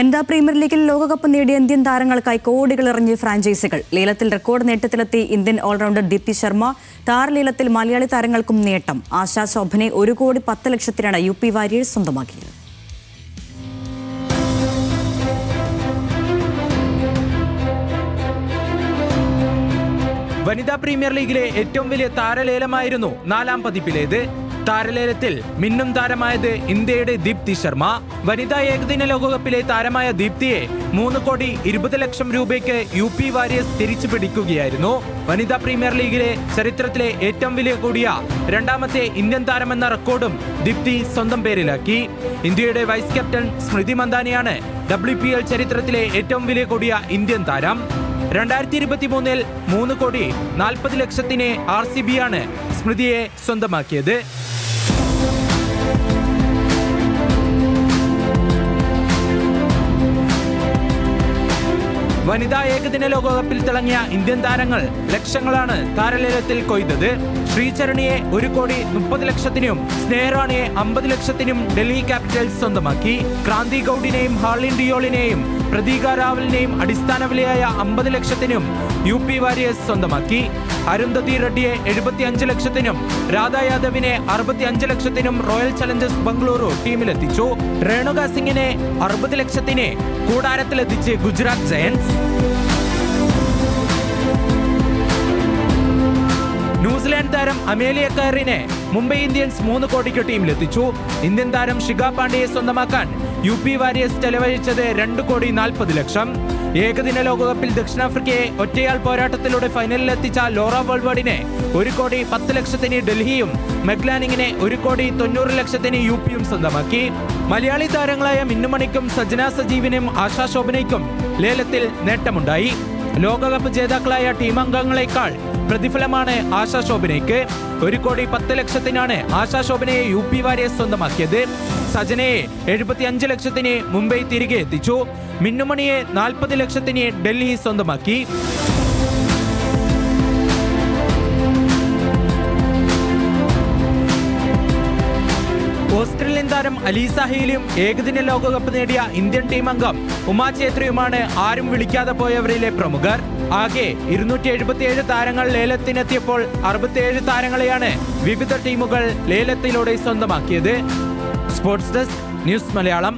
വനിതാ പ്രീമിയർ ലീഗിൽ ലോകകപ്പ് നേടിയ ഇന്ത്യൻ താരങ്ങൾക്കായി കോടികൾ എറിഞ്ഞ് ഫ്രാഞ്ചൈസികൾ. ലീലത്തിൽ റെക്കോർഡ് നേട്ടത്തിലെത്തി ഇന്ത്യൻ ഓൾറൗണ്ടർ ദീപ്തി ശർമ്മ താരലേലത്തിൽ മലയാളി താരങ്ങൾക്കും നേട്ടം. ആശാ ശോഭനെ ഒരു കോടി പത്ത് ലക്ഷത്തിനാണ് യു പി വാരിയേഴ്സ് സ്വന്തമാക്കിയത്. വനിതാ പ്രീമിയർ ലീഗിലെ ഏറ്റവും വലിയ താരലേലമായിരുന്നു നാലാം പതിപ്പിലേത്. താരലേലത്തിൽ മിന്നും താരമായത് ഇന്ത്യയുടെ ദീപ്തി ശർമ്മ. വനിതാ ഏകദിന ലോകകപ്പിലെ താരമായ ദീപ്തിയെ മൂന്ന് കോടി ഇരുപത് ലക്ഷം രൂപയ്ക്ക് യു പി വാരിയേഴ്സ് തിരിച്ചു പിടിക്കുകയായിരുന്നു. വനിതാ പ്രീമിയർ ലീഗിലെ ചരിത്രത്തിലെ ഏറ്റവും വില കൂടിയ രണ്ടാമത്തെ ഇന്ത്യൻ താരമെന്ന റെക്കോർഡും ദീപ്തി സ്വന്തം പേരിലാക്കി. ഇന്ത്യയുടെ വൈസ് ക്യാപ്റ്റൻ സ്മൃതി മന്ദാനിയാണ് ഡബ്ല്യു ചരിത്രത്തിലെ ഏറ്റവും വില കൂടിയ ഇന്ത്യൻ താരം. രണ്ടായിരത്തി ഇരുപത്തി മൂന്നിൽ മൂന്ന് കോടി നാൽപ്പത് ലക്ഷത്തിന് ആർ സി ബി ആണ് സ്മൃതിയെ സ്വന്തമാക്കിയത്. വനിതാ ഏകദിന ലോകകപ്പിൽ തിളങ്ങിയ ഇന്ത്യൻ താരങ്ങൾ ലക്ഷങ്ങളാണ് താരലേലത്തിൽ കൊയ്തത്. ശ്രീചരണിയെ ഒരു കോടി മുപ്പത് ലക്ഷത്തിനും സ്നേഹറാണിയെ അമ്പത് ലക്ഷത്തിനും ഡൽഹി ക്യാപിറ്റൽസ് സ്വന്തമാക്കി. ക്രാന്തി ഗൌഡിനെയും ഹാർലിൻ ഡിയോളിനെയും പ്രതീക രാവലിനെയും അടിസ്ഥാന വിലയായ അമ്പത് ലക്ഷത്തിനും യു പി വാരിയേഴ്സ് സ്വന്തമാക്കി. അരുന്ധതി റെഡ്ഡിയെ എഴുപത്തി അഞ്ച് ലക്ഷത്തിനും രാധാ യാദവിനെ അറുപത്തി അഞ്ച് ലക്ഷത്തിനും റോയൽ ചലഞ്ചേഴ്സ് ബംഗളൂരു ടീമിലെത്തിച്ചു. രേണുക സിംഗിനെ അറുപത് ലക്ഷത്തിന് കൂടാരത്തിലെത്തിച്ച് ഗുജറാത്ത് ജയൻസ്. ന്യൂസിലാൻഡ് താരം അമേലിയ കയറിനെ മുംബൈ ഇന്ത്യൻസ് മൂന്ന് കോടിക്ക് ടീമിലെത്തിച്ചു. ഇന്ത്യൻ താരം ഷിഖ പാണ്ഡ്യയെ സ്വന്തമാക്കാൻ യു പി വാരിയേഴ്സ് ചെലവഴിച്ചത് രണ്ട് കോടി നാൽപ്പത് ലക്ഷം. ഏകദിന ലോകകപ്പിൽ ദക്ഷിണാഫ്രിക്കയെ ഒറ്റയാൾ പോരാട്ടത്തിലൂടെ ഫൈനലിലെത്തിച്ച ലോറ വേൾവേഡിനെ ഒരു കോടി പത്ത് ലക്ഷത്തിന് ഡൽഹിയും മെഗ്ലാനിങ്ങിനെ ഒരു കോടി തൊണ്ണൂറ് ലക്ഷത്തിന് യു പിയും സ്വന്തമാക്കി. മലയാളി താരങ്ങളായ മിന്നുമണിക്കും സജന സജീവിനും ആശാ ശോഭനയ്ക്കും ലേലത്തിൽ നേട്ടമുണ്ടായി. ലോകകപ്പ് ജേതാക്കളായ ടീം അംഗങ്ങളെക്കാൾ പ്രതിഫലമാണ് ആശാ ശോഭനയ്ക്ക്. ഒരു കോടി പത്ത് ലക്ഷത്തിനാണ് ആശാ ശോഭനയെ യു പി വാരിയസ് സ്വന്തമാക്കിയത്. സജനയെ എഴുപത്തി അഞ്ച് ലക്ഷത്തിന് മുംബൈ തിരികെ എത്തിച്ചു. മിന്നുമണിയെ നാൽപ്പത് ലക്ഷത്തിന് ഡൽഹി സ്വന്തമാക്കി. ഓസ്ട്രേലിയൻ താരം അലീസ ഹീലിയും ഏകദിന ലോകകപ്പ് നേടിയ ഇന്ത്യൻ ടീം അംഗം ഉമാ ഛേത്രിയുമാണ് ആരും വിളിക്കാതെ പോയവരിലെ പ്രമുഖർ. ആകെ ഇരുന്നൂറ്റി എഴുപത്തിയേഴ് താരങ്ങൾ ലേലത്തിനെത്തിയപ്പോൾ അറുപത്തിയേഴ് താരങ്ങളെയാണ് വിവിധ ടീമുകൾ ലേലത്തിലൂടെ സ്വന്തമാക്കിയത്. Sports desk news Malayalam.